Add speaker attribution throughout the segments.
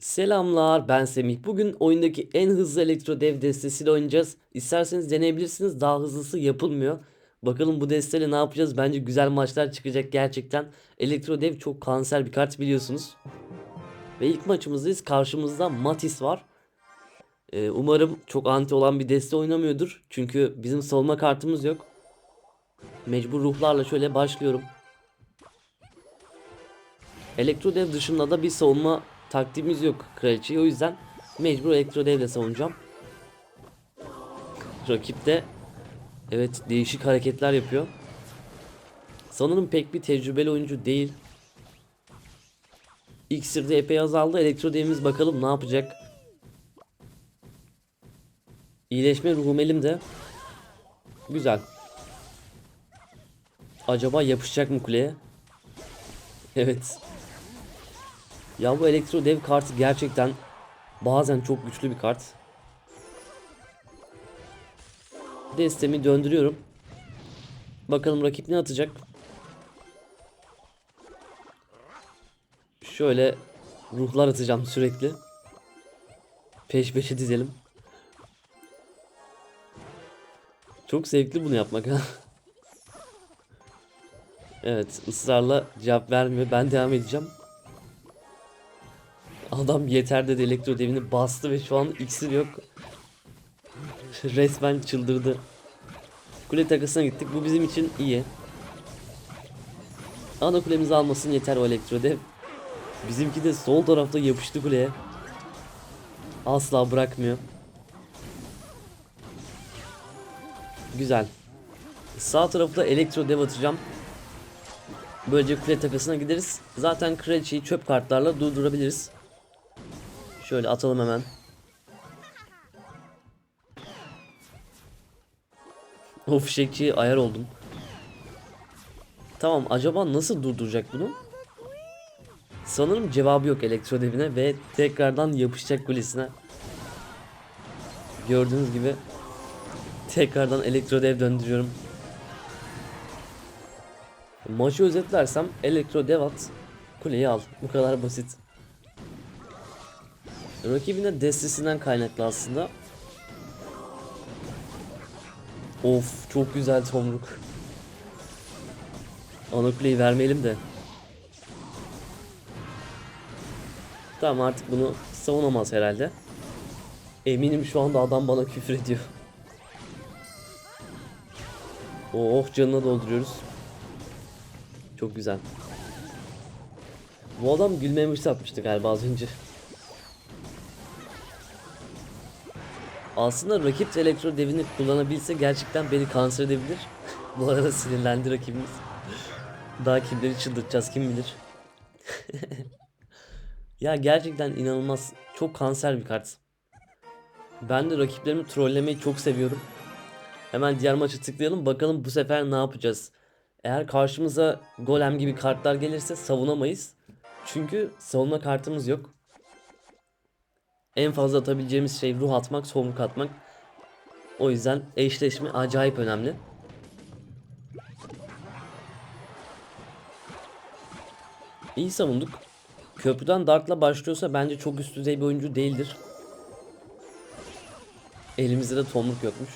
Speaker 1: Selamlar ben Semih. Bugün oyundaki en hızlı elektro dev destesiyle oynayacağız. İsterseniz deneyebilirsiniz. Daha hızlısı yapılmıyor. Bakalım bu desteyle ne yapacağız? Bence güzel maçlar çıkacak gerçekten. Elektro dev çok kanser bir kart biliyorsunuz. Ve ilk maçımızdayız. Karşımızda Matis var. Ee, umarım çok anti olan bir deste oynamıyordur. Çünkü bizim savunma kartımız yok. Mecbur ruhlarla şöyle başlıyorum. Elektro dev dışında da bir savunma taktiğimiz yok kraliçeyi. O yüzden mecbur elektro devle savunacağım. Rakip de evet değişik hareketler yapıyor. Sanırım pek bir tecrübeli oyuncu değil. İksirde epey azaldı. Elektro devimiz bakalım ne yapacak. İyileşme ruhum elimde. Güzel. Acaba yapışacak mı kuleye? Evet. Ya bu elektro dev kartı gerçekten bazen çok güçlü bir kart. Destemi döndürüyorum. Bakalım rakip ne atacak. Şöyle ruhlar atacağım sürekli. Peş peşe dizelim. Çok zevkli bunu yapmak ha. Evet ısrarla cevap vermiyor. Ben devam edeceğim. Adam yeter dedi elektro devini bastı ve şu an iksir yok. Resmen çıldırdı. Kule takısına gittik. Bu bizim için iyi. Ana kulemizi almasın yeter o elektro dev. Bizimki de sol tarafta yapıştı kuleye. Asla bırakmıyor. Güzel. Sağ tarafta elektro dev atacağım. Böylece kule tepesine gideriz. Zaten kraliçeyi çöp kartlarla durdurabiliriz. Şöyle atalım hemen. O fişekçiye ayar oldum. Tamam acaba nasıl durduracak bunu? Sanırım cevabı yok elektro devine ve tekrardan yapışacak kulesine. Gördüğünüz gibi tekrardan elektro dev döndürüyorum. Maçı özetlersem elektro dev at kuleyi al. Bu kadar basit. Rakibine destesinden kaynaklı aslında. Of çok güzel tomruk. Ana vermeyelim de. Tamam artık bunu savunamaz herhalde. Eminim şu anda adam bana küfür ediyor. Oh canına dolduruyoruz. Çok güzel. Bu adam gülmemiş satmıştı galiba az önce. Aslında rakip elektro devini kullanabilse gerçekten beni kanser edebilir. Bu arada sinirlendi rakibimiz. Daha kimleri çıldırtacağız kim bilir. ya gerçekten inanılmaz. Çok kanser bir kart. Ben de rakiplerimi trollemeyi çok seviyorum. Hemen diğer maçı tıklayalım bakalım bu sefer ne yapacağız. Eğer karşımıza golem gibi kartlar gelirse savunamayız. Çünkü savunma kartımız yok. En fazla atabileceğimiz şey ruh atmak, somruk atmak. O yüzden eşleşme acayip önemli. İyi savunduk. Köprüden Dark'la başlıyorsa bence çok üst düzey bir oyuncu değildir. Elimizde de tomruk yokmuş.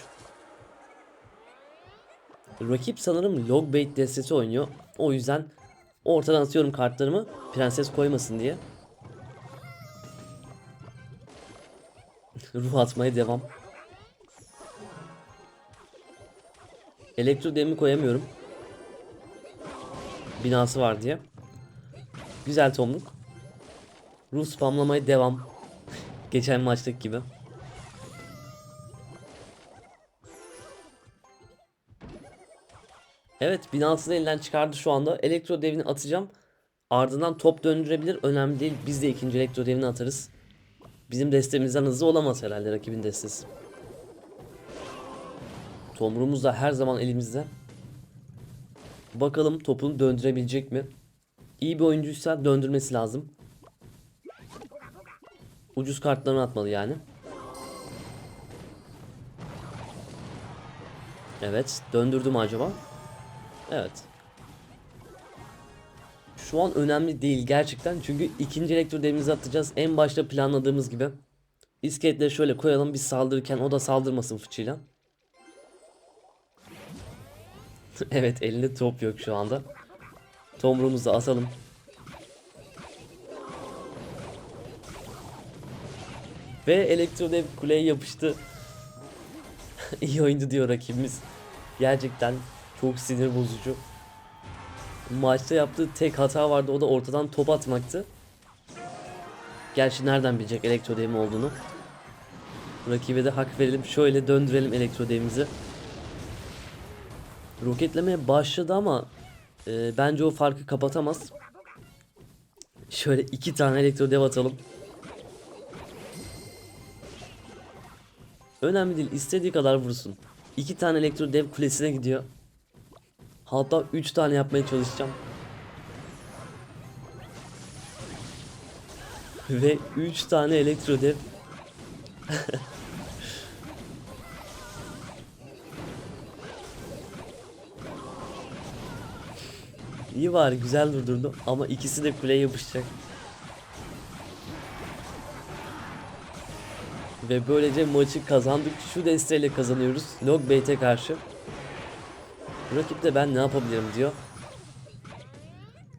Speaker 1: Rakip sanırım Logbait destesi oynuyor. O yüzden ortadan atıyorum kartlarımı prenses koymasın diye. Ruh atmaya devam. Elektro demi koyamıyorum. Binası var diye. Güzel tomluk. Ruh spamlamaya devam. Geçen maçtaki gibi. Evet binasını elinden çıkardı şu anda. Elektro devini atacağım. Ardından top döndürebilir. Önemli değil. Biz de ikinci elektro devini atarız. Bizim destemizden hızlı olamaz herhalde rakibin destesi. Tomruğumuz da her zaman elimizde. Bakalım topunu döndürebilecek mi? İyi bir oyuncuysa döndürmesi lazım. Ucuz kartlarını atmalı yani. Evet. Döndürdü mü acaba? Evet. Şu an önemli değil gerçekten. Çünkü ikinci elektro devimizi atacağız. En başta planladığımız gibi. İskeletleri şöyle koyalım biz saldırırken o da saldırmasın fıçıyla. evet elinde top yok şu anda. Tomruğumuzu atalım. Ve elektrodev kuleye yapıştı. İyi oyundu diyor rakibimiz. Gerçekten çok sinir bozucu. Maçta yaptığı tek hata vardı o da ortadan top atmaktı. Gerçi nereden bilecek elektrodevim olduğunu. Rakibe de hak verelim. Şöyle döndürelim elektrodevimizi. Roketlemeye başladı ama e, bence o farkı kapatamaz. Şöyle iki tane elektrodev atalım. Önemli değil. istediği kadar vursun. İki tane elektrodev kulesine gidiyor. Hatta 3 tane yapmaya çalışacağım. Ve 3 tane elektrodev. İyi var güzel durdurdu ama ikisi de kuleye yapışacak. Ve böylece maçı kazandık. Şu desteğiyle kazanıyoruz. Log Bait'e karşı. Rakip de ben ne yapabilirim diyor.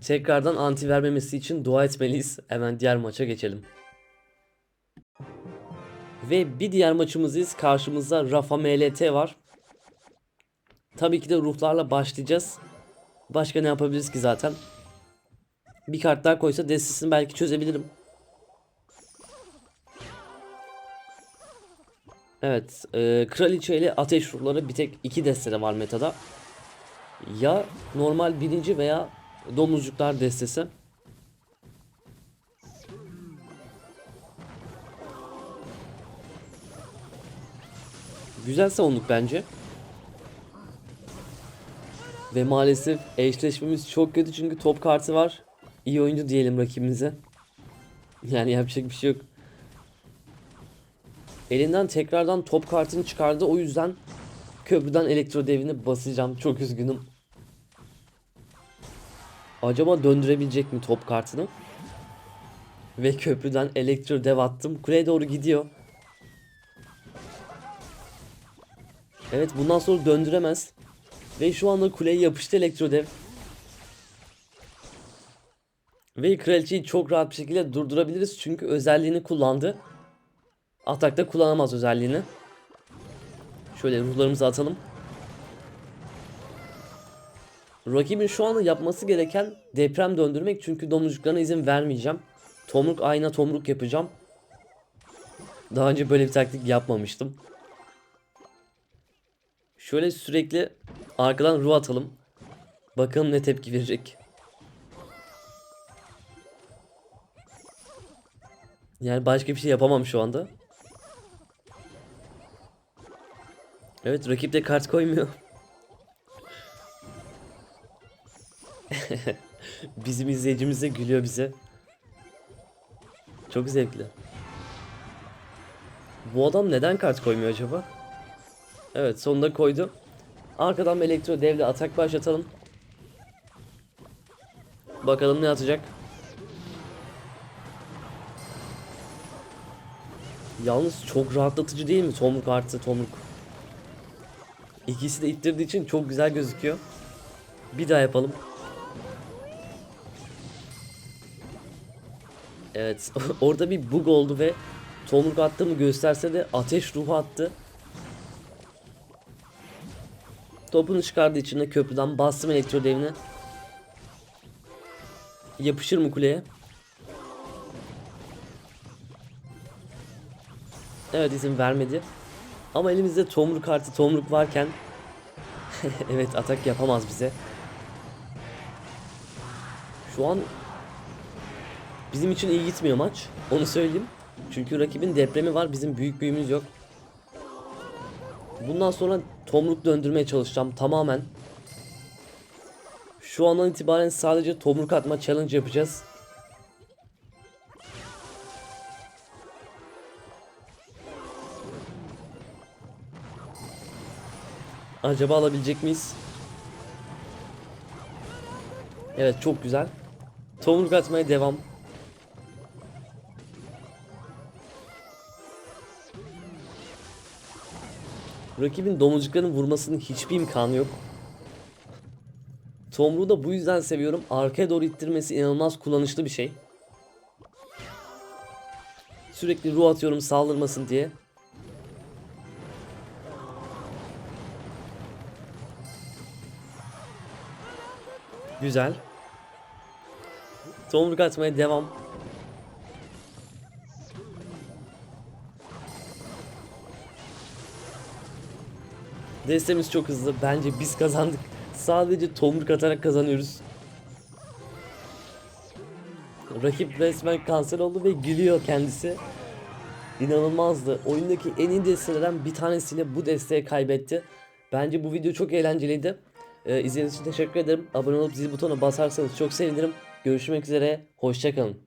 Speaker 1: Tekrardan anti vermemesi için dua etmeliyiz. Hemen diğer maça geçelim. Ve bir diğer maçımızdayız. Karşımızda Rafa MLT var. Tabii ki de ruhlarla başlayacağız. Başka ne yapabiliriz ki zaten? Bir kart daha koysa destesini belki çözebilirim. Evet, e, kraliçe ile ateş ruhları bir tek iki destede var metada. Ya normal birinci veya domuzcuklar destesi. Güzel savunduk bence. Ve maalesef eşleşmemiz çok kötü çünkü top kartı var. İyi oyuncu diyelim rakibimize. Yani yapacak bir şey yok. Elinden tekrardan top kartını çıkardı. O yüzden köprüden elektro devini basacağım. Çok üzgünüm. Acaba döndürebilecek mi top kartını? Ve köprüden elektro dev attım. Kuleye doğru gidiyor. Evet bundan sonra döndüremez. Ve şu anda kuleye yapıştı elektro dev. Ve kraliçeyi çok rahat bir şekilde durdurabiliriz. Çünkü özelliğini kullandı. Atakta kullanamaz özelliğini. Şöyle ruhlarımızı atalım. Rakibin şu anda yapması gereken deprem döndürmek çünkü domuzcuklarına izin vermeyeceğim. Tomruk ayna tomruk yapacağım. Daha önce böyle bir taktik yapmamıştım. Şöyle sürekli arkadan ruh atalım. Bakalım ne tepki verecek. Yani başka bir şey yapamam şu anda. Evet rakip de kart koymuyor. Bizim izleyicimiz de gülüyor bize. Çok zevkli. Bu adam neden kart koymuyor acaba? Evet sonunda koydu. Arkadan elektro devle atak başlatalım. Bakalım ne atacak. Yalnız çok rahatlatıcı değil mi tomruk artı tomruk? İkisi de ittirdiği için çok güzel gözüküyor. Bir daha yapalım. Evet orada bir bug oldu ve tomruk attığımı gösterse de ateş ruhu attı. Topunu çıkardığı için de köprüden bastım elektro devine. Yapışır mı kuleye? Evet izin vermedi. Ama elimizde tomruk artı tomruk varken evet atak yapamaz bize. Şu an bizim için iyi gitmiyor maç. Onu söyleyeyim. Çünkü rakibin depremi var. Bizim büyük büyümüz yok. Bundan sonra tomruk döndürmeye çalışacağım tamamen. Şu andan itibaren sadece tomruk atma challenge yapacağız. Acaba alabilecek miyiz? Evet çok güzel. Tomruk atmaya devam. Rakibin domuzcukların vurmasının hiçbir imkanı yok. Tomruğu da bu yüzden seviyorum. Arkaya doğru ittirmesi inanılmaz kullanışlı bir şey. Sürekli ruh atıyorum saldırmasın diye. Güzel. Tomruk atmaya devam. Destemiz çok hızlı. Bence biz kazandık. Sadece tomruk atarak kazanıyoruz. Rakip resmen kanser oldu ve gülüyor kendisi. İnanılmazdı. Oyundaki en iyi destelerden bir tanesiyle bu desteği kaybetti. Bence bu video çok eğlenceliydi. Ee, izlediğiniz için teşekkür ederim. Abone olup zil butonuna basarsanız çok sevinirim. Görüşmek üzere. Hoşçakalın.